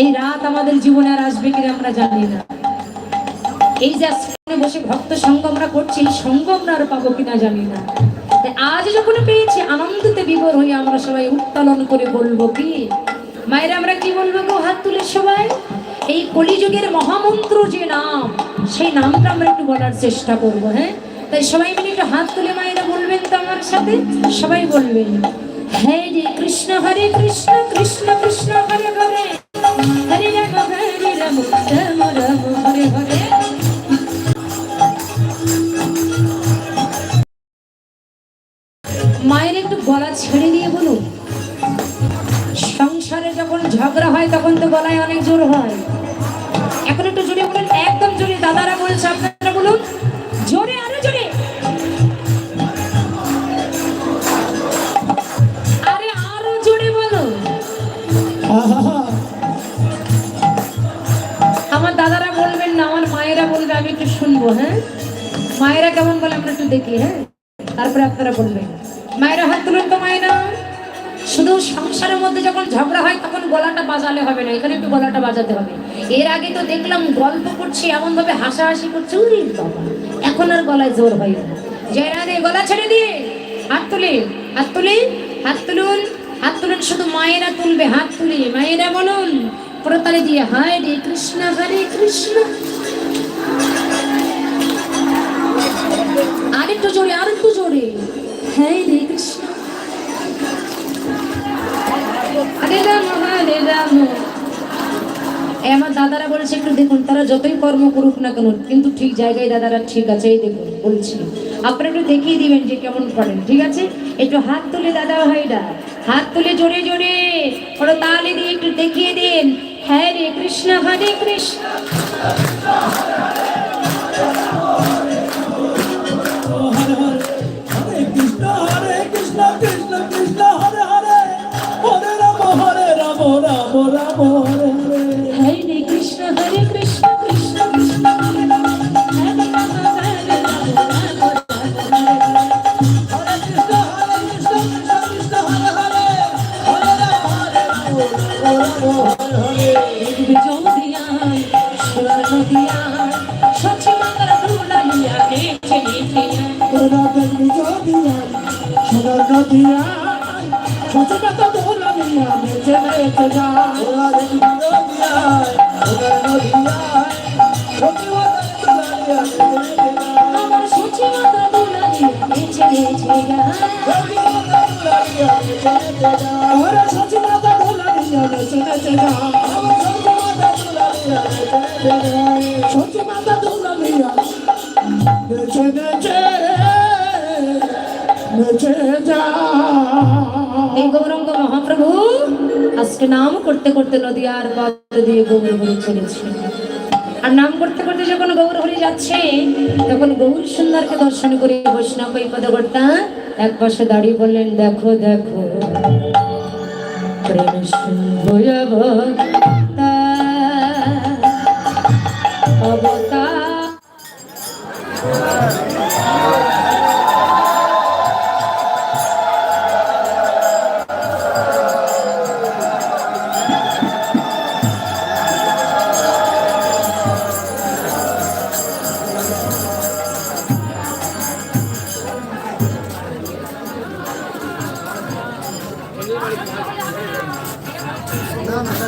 এই রাত আমাদের জীবনে আর আসবে কিনা আমরা জানি না। এই যে আজকে বসে ভক্ত সঙ্গ আমরা করছি সঙ্গ আমরা আর পাবো কিনা জানি না। আজ যখন পেয়েছি আনন্দতে বিভোর হয়ে আমরা সবাই উত্তোলন করে বলব কি? মায়ের, আমরা কি বলব গো? হাত তুলে সবাই। এই কলিযুগের মহামন্ত্র যে নাম, সেই নামটা আমরা একটু বলার চেষ্টা করব হ্যাঁ? তাই সবাই মিলে একটু হাত তুলে মায়েরা বলবেন তো আমার সাথে? সবাই বলবেন হরে কৃষ্ণ হরে কৃষ্ণ কৃষ্ণ কৃষ্ণ, হরে হরে। মায়ের একটু গলা ছেড়ে দিয়ে বলুন। সংসারে যখন ঝগড়া হয়, তখন তো গলায় অনেক জোর হয়। এখন একটু জোরে বলুন, একদম জোরে। দাদারা বলছে আপনারা শুনব হ্যাঁ? মায়েরা কেমন বলে আমরা একটু দেখি হ্যাঁ? তারপরে আপনারা বলবেন। মায়েরা হাত তুলুন তো মায়েরা। শুধু সংসারের মধ্যে যখন ঝগড়া হয়, তখন গলাটা বাজালে হবে না। এখানে একটু গলাটা বাজাতে হবে। এর আগে তো দেখলাম গল্প করছি এমন ভাবে হাসাহাসি করছে। উরি বাবা, এখন আর গলায় জোর হয় না। জয় রাধে, গলা ছেড়ে দিয়ে। হাত তুলে হাত তুলে, হাত তুলুন হাত তুলুন। শুধু মায়েরা তুলবে হাত তুলে। মায়েরা বলুন প্রতালে দিয়ে হায় রে কৃষ্ণ, হরে কৃষ্ণ। আরেকটু জোরে আরেকটু জোরে। হরে রে কৃষ্ণ। রাম। এই আমার দাদারা বলেছে, একটু দেখুন, তারা যতই কর্ম করুক না কেন, কিন্তু ঠিক জায়গায় দাদারা ঠিক আছে, এই দেখুন, বলছি। আপনারা একটু দেখিয়ে দিবেন যে কেমন করেন, ঠিক আছে? একটু হাত তুলে দাদা ভাইরা, হাত তুলে জোরে জোরে, ওরা তালে দিয়ে একটু দেখিয়ে দিন। হ্যাঁ রে কৃষ্ণ, হরে কৃষ্ণ। সোনার নদিয়া সচেতন দোলা মিয়া বেঁচে বেঁচে যায় পুরাতন বিজয় সোনার নদিয়া সচিবতন দুলালিয়া বেঁচে বেঁচে যায় আমার সচি মাতার দুলাইয়া নেচে নেচে যায় ওরে সচিমাতা দুলালিয়া বেঁচে বেঁচে যায় সচিমাতা দুলালিয়া বেঁচে বেঁচে গৌরঙ্গ মহাপ্রভু আজকে নাম করতে করতে নদীয়ার পথ দিয়ে গৌর হরি চলেছে। আর নাম করতে করতে যখন গৌর হরি যাচ্ছে, তখন গৌর সুন্দরকে দর্শন করে বৈষ্ণব এই পদকর্তা এক পাশে দাঁড়িয়ে বললেন, দেখো দেখো, প্রেম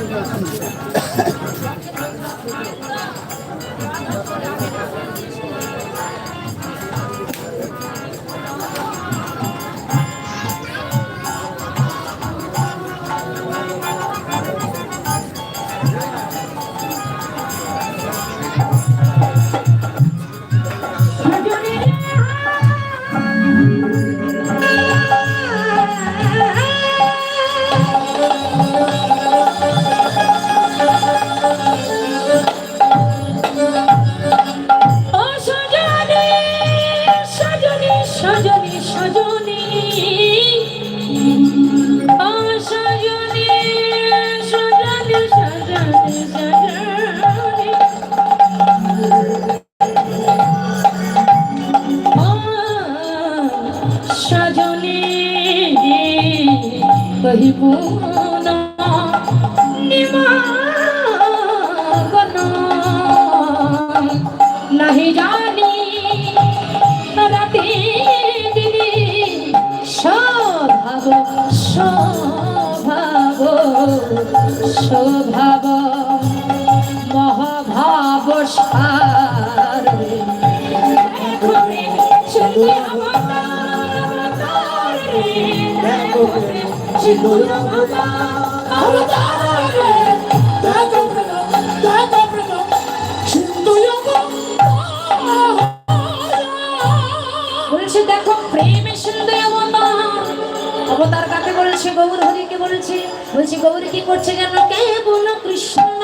这个按你的？সজনী বলছে, দেখো, প্রেমে সুন্দর অবতার কাকে বলছে? গৌর হরিকে বলছে। বলছে, গৌর কি করছে যেন কে বলো কৃষ্ণ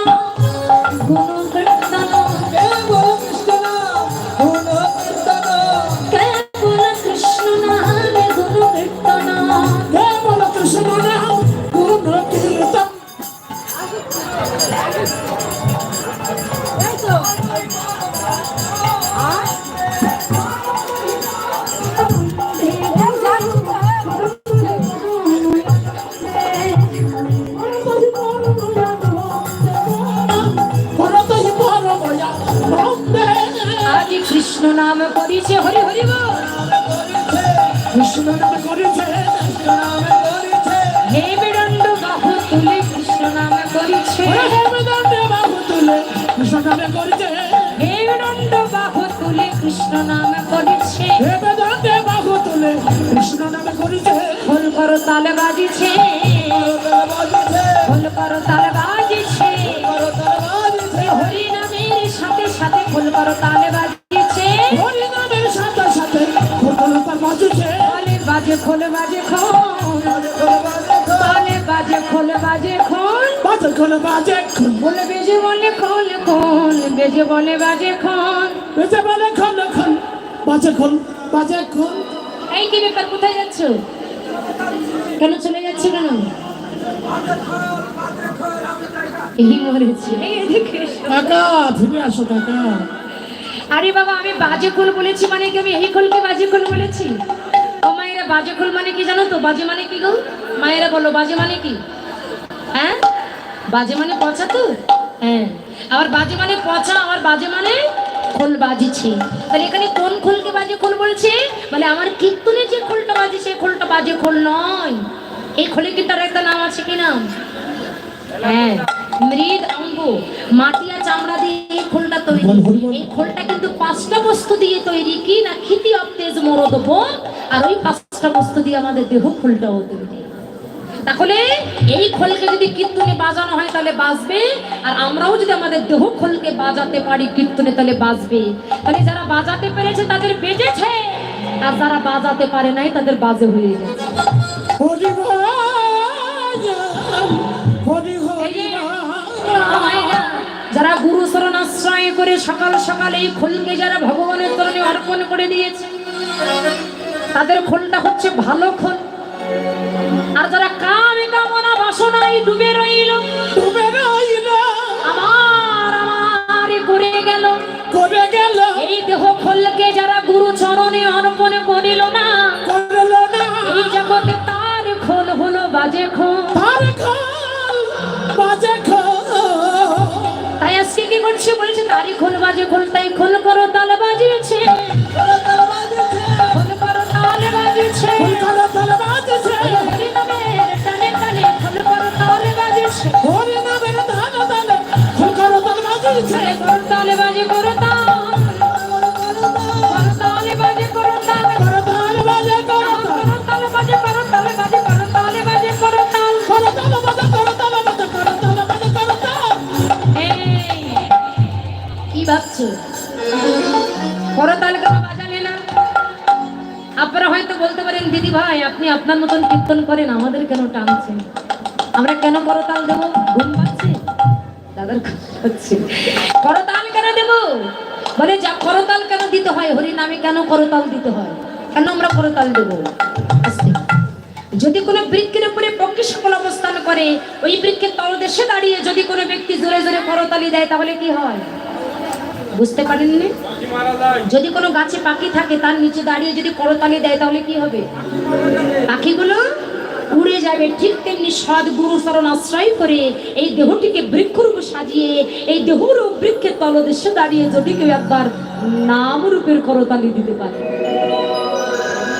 খোল করো তালে বাজিছে। খোল করো তালে বাজিছে। হরি নামের সাথে সাথে খোল করো তালে বাজিছে। হরি নামের সাথে সাথে কোতলতা বাজুছে। তালে বাজে খোল বাজে খোল। তালে বাজে খোল বাজে খোল। বাজে খোলে বাজে খুন বলে বেজে বলে খোল খোল বেজে বলে বাজে খোল। বেজে বলে খন খন বাজে খন বাজে খন এই কি ব্যাপার? কোথায় যাচ্ছ? কেন চলে যাচ্ছে কেন? এই মরেছে ফিরে আসো আরে বাবা আমি বাজে খোল বলেছি মানে কি? আমি এই খোলকে বাজে খোল বলেছি? ও মায়েরা বাজে খোল মানে কি জানো তো? বাজে মানে কি গো? মায়েরা বলো বাজে মানে কি? হ্যাঁ? বাজে মানে পচা তো? হ্যাঁ। আবার বাজে মানে পচা আবার বাজে মানে খোল বাজিছে। তাহলে এখানে কোন খোলকে বাজে খোল বলছে? বলে আমার কীর্তনে যে খোলটা বাজে সেই খোলটা বাজে খোল নয়। এই খোলে কি তার একটা নাম আছে কি নাম? হ্যাঁ মৃদ অঙ্গ। মাটি আর চামড়া দিয়ে এই খোলটা তৈরি। এই খোলটা কিন্তু পাঁচটা বস্তু দিয়ে তৈরি কি না খিতি অপ্তেজ মরদ আর ওই পাঁচটা বস্তু দিয়ে আমাদের দেহ খোলটাও তৈরি। তাহলে এই খোলকে যদি কীর্তনে বাজানো হয় তাহলে বাজবে, আর আমরাও যদি আমাদের দেহ খোলকে বাজাতে পারি কীর্তনে তাহলে বাজবে। তাহলে যারা বাজাতে পেরেছে তাদের বেজেছে আর যারা বাজাতে পারে নাই তাদের বাজে হয়ে গেছে। যারা গুরু শরণ আশ্রয় করে সকাল সকাল এই খোলকে যারা ভগবানের চরণে অর্পণ করে দিয়েছে, তাদের খোলটা হচ্ছে ভালো খোল। আর যারা কামে কামনা বাসনায় ডুবে রইল ডুবে রইল। আমার আমার করে গেল। করে গেল। এই দেহ খোলকে যারা গুরু চরণে অর্পণ করিল না করল না। এই জগতে তার খোল হলো বাজে খোল। বাজে খোল। তাই আজকে কি করছে বলছে তারই খোল বাজে খোল তাই খোল করো তাল বাজিয়েছে। তাল বাজিয়েছে খোল তাল বাজছে হরি নামের তাল হরি নামের তালে খোল করো তাল বাজছে তালে করো তাল তাল তাল বাজে করো তাল করো তাল বাজে করো তাল বাজে করো তাল তাল তাল তাল তাল তাল তাল কি ভাবছ? করতাল কেন আপনারা হয়তো বলতে পারেন, দিদি ভাই, আপনি আপনার মতন কীর্তন করেন, আমাদের কেন টানছেন? আমরা কেন করতাল দেব? ঘুম পাচ্ছে? দাদার হচ্ছে। করতাল কেন দেব? বলে, যা করতাল কেন দিতে হয়, হরি নামে কেন করতাল দিতে হয়? কেন আমরা করতাল দেব? আস্তে। যদি কোনো বৃক্ষের উপরে পক্ষী সকল অবস্থান করে, ওই বৃক্ষের তলদেশে দাঁড়িয়ে যদি কোনো ব্যক্তি জোরে জোরে করতালি দেয়, তাহলে কি হয়? বুঝতে পারেননি? যদি কোনো গাছে পাখি থাকে, তার নিচে দাঁড়িয়ে যদি করতালি দেয়, তাহলে কি হবে? পাখিগুলো উড়ে যাবে। ঠিক তেমনি সদ্গুরু শরণ আশ্রয় করে এই দেহটিকে বৃক্ষরূপ সাজিয়ে, এই দেহরূপ বৃক্ষের তলদেশে দাঁড়িয়ে যদি কেউ একবার নাম রূপের করতালি দিতে পারে।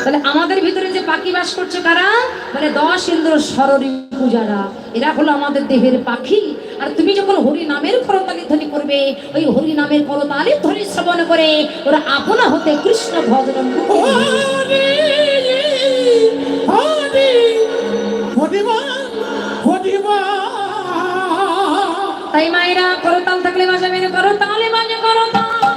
তাহলে আমাদের ভিতরে যে পাখি বাস করছে কারা? মানে দশ ইন্দ্র সররি পূজারা। এরা হলো আমাদের দেহের পাখি। আর তুমি যখন হরি নামের করতালি ধ্বনি করবে ওই হরি নামের করতালি ধ্বনি শ্রবণ করে ওরা আপনা হতে কৃষ্ণ ভজন তাই মায়েরা করতাল থাকলে বাজাবেন করতালে বাজে করতাল।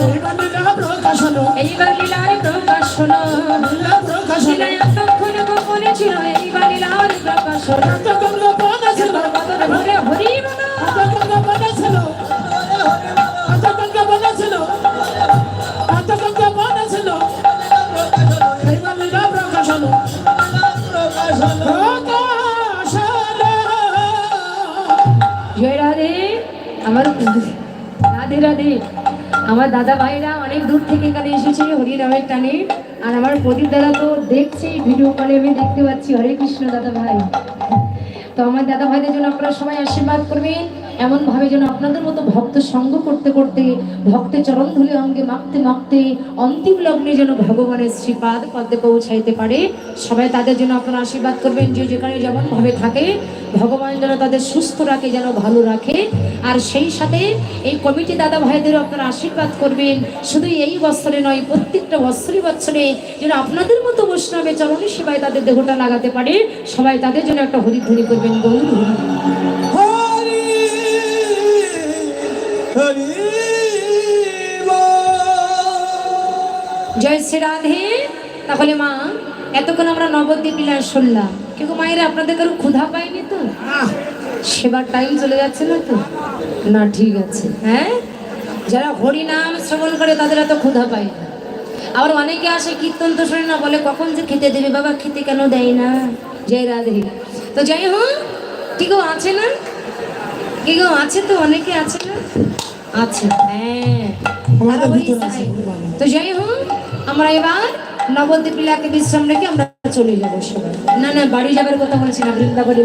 প্রকাশ হলো এইবার লীলার প্রকাশ হলো লীলা প্রকাশন। লীলায় এতক্ষণ গোপনে ছিল এইবার লীলার প্রকাশ হলো এতক্ষণ গোপন ছিল। কদর ভরে হরি বলো। এতক্ষণ গোপন ছিল। এতক্ষণ গোপন ছিল। এতক্ষণ গোপন ছিল। এইবার লীলা জয় রাধে। আমার রাধে রাধে। আমার দাদা ভাইরা অনেক দূর থেকে এখানে এসেছে হরিরামের টানে। আর আমার প্রদীপ দাদা তো দেখছে ভিডিও কলে, আমি দেখতে পাচ্ছি। হরে কৃষ্ণ দাদা ভাই। তো আমার দাদা ভাইদের জন্য আপনারা সবাই আশীর্বাদ করবেন। এমন ভাবে যেন আপনাদের মতো ভক্ত সঙ্গ করতে করতে ভক্তের চরণ ধুলে অঙ্গে মাখতে মাখতে অন্তিম লগ্নে যেন ভগবানের শ্রীপাদ পদ্মে পৌঁছাইতে পারে। সবাই তাদের জন্য আপনারা আশীর্বাদ করবেন। যে যেখানে যেমন ভাবে থাকে ভগবান যেন তাদের সুস্থ রাখে যেন ভালো রাখে। আর সেই সাথে এই কমিটি দাদা ভাইদেরও আপনারা আশীর্বাদ করবেন। শুধু এই বছরে নয় প্রত্যেকটা বছরে বছরে যেন আপনাদের মতো বৈষ্ণবে চরণে সেবায় তাদের দেহটা লাগাতে পারে। সবাই তাদের জন্য একটা হরিধ্বনি করবেন গৌর হরি। হরি হরি জয় শ্রী রাধে। তাহলে মা এতক্ষণ আমরা নবদ্বীপ বিলাস শুনলাম। কিন্তু মায়েরা আপনাদের কারও ক্ষুধা পায়নি তো? সেবার টাইম চলে যাচ্ছে না তো? না ঠিক আছে। হ্যাঁ? যারা হরি নাম শ্রবণ করে তাদের এত ক্ষুধা পায় না। আবার অনেকে আসে কীর্তন তো শোনে না বলে কখন যে খেতে দেবে বাবা খেতে কেন দেয় না? জয় রাধে তো যাই হোক কি গো আছে না? কি গো আছে তো? অনেকে আছে না? আছে হ্যাঁ। তো যাই হোক আমরা এবার নবদ্বীপ লীলাকে বিশ্রাম রেখে আমরা চলে যাব সবাই। না না বাড়ি যাবার কথা বলছি না বৃন্দাবন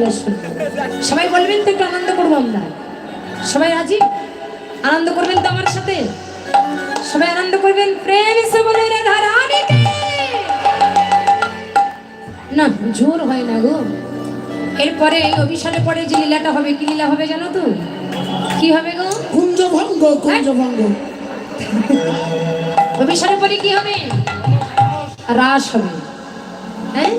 সবাই বলবেন তো একটু আনন্দ করব আমরা। সবাই রাজি? আনন্দ করবেন তো আমার সাথে? সবাই আনন্দ করবেন? প্রেম সে বলে রাধা রানীকে না জোর হয় না গো। এরপরে এই অভিশাপে পরে যে লীলাটা হবে কি লীলা হবে জানো তো? কি হবে গো? কুঞ্জ ভঙ্গ কুঞ্জ ভঙ্গ অভিশাপের পরে কি হবে? রাস হবে। হ্যাঁ?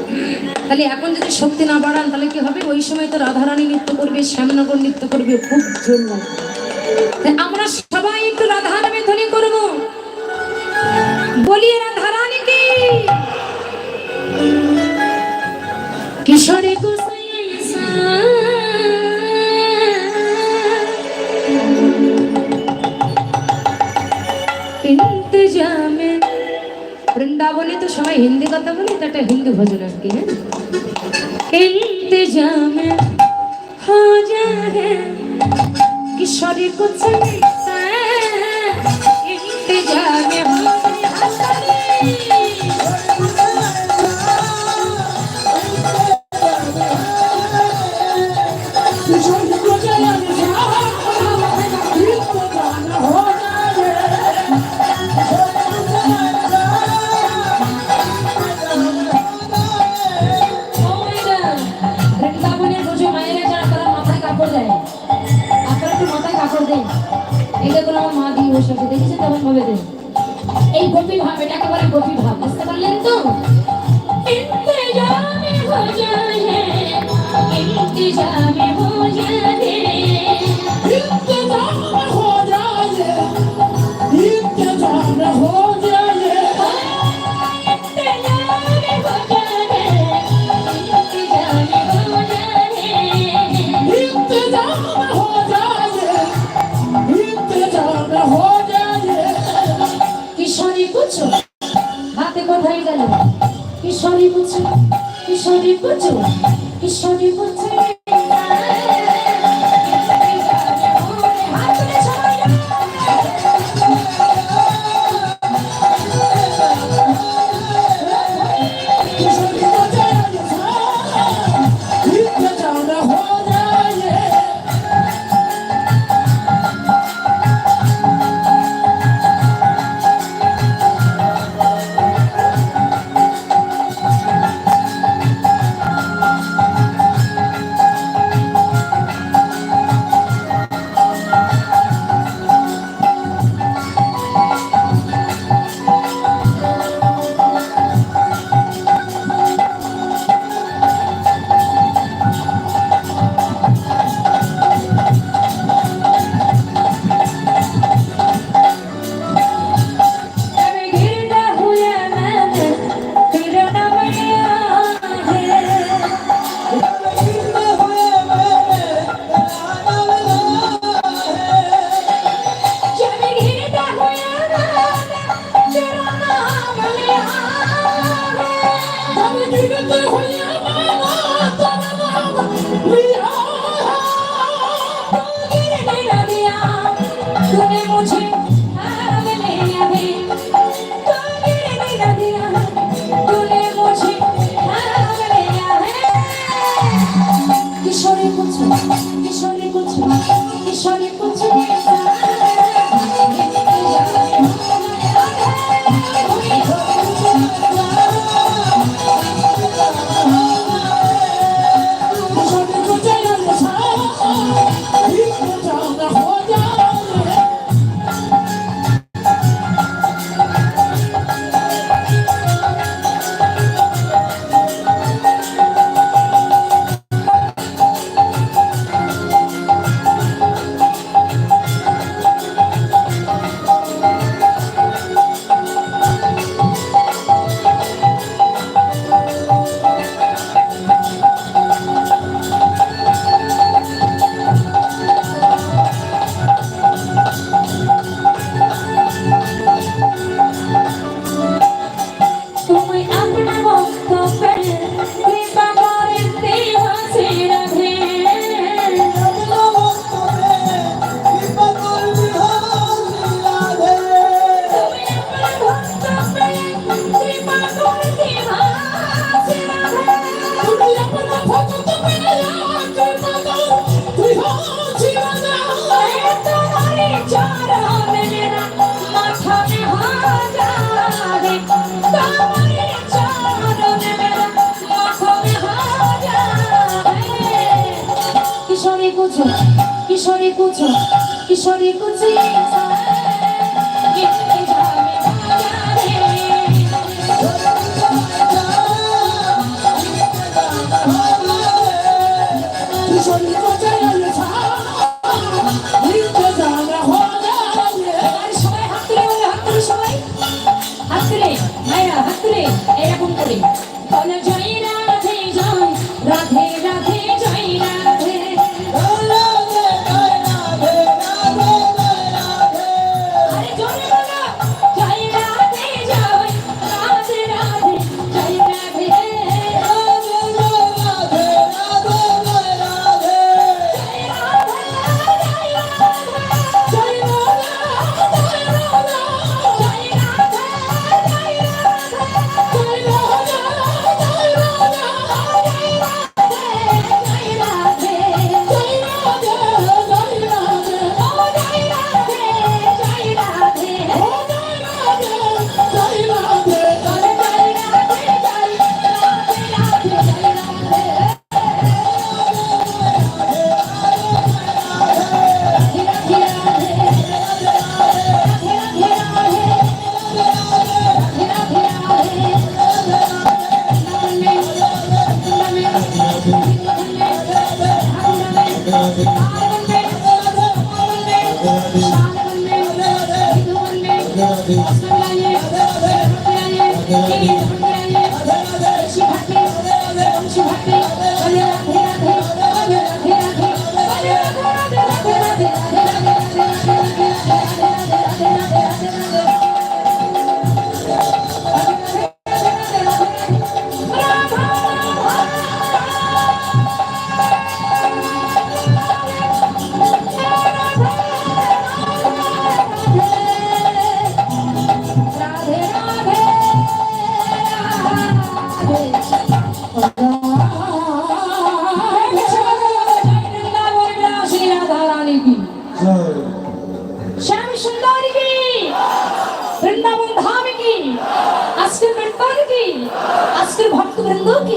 তাহলে এখন যদি শক্তি না বাড়ান, তাহলে কি হবে? ওই সময় তো রাধারানী নৃত্য করবে, শ্যামনগর নৃত্য করবে, খুব জোর আমরা সবাই একটু রাধা নামে ধ্বনি করব। বলিয়ে রাধারানীকে হিন্দি কথা বলি এটা একটা হিন্দি ভজন আর কি হ্যাঁ? ইন্তজাম হো যা হ্যাঁ কিশোরী কুচ ইন্তজাম হো বললাম মা দিয়ে বসে দেখেছে তেমন ভাবে দেন এই গভীর ভাব, এটা একেবারে গভীর ভাব, বুঝতে পারলেন তো? হো কুচু কিশোরী কুচু কিশোরী Obrigado, রাধে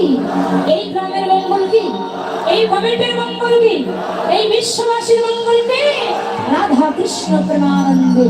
কি? এই গ্রামের মঙ্গল কি? এই ভবেটের মঙ্গল কি? এই বিশ্ববাসীর মঙ্গল কি? রাধা কৃষ্ণ প্রেমানন্দে।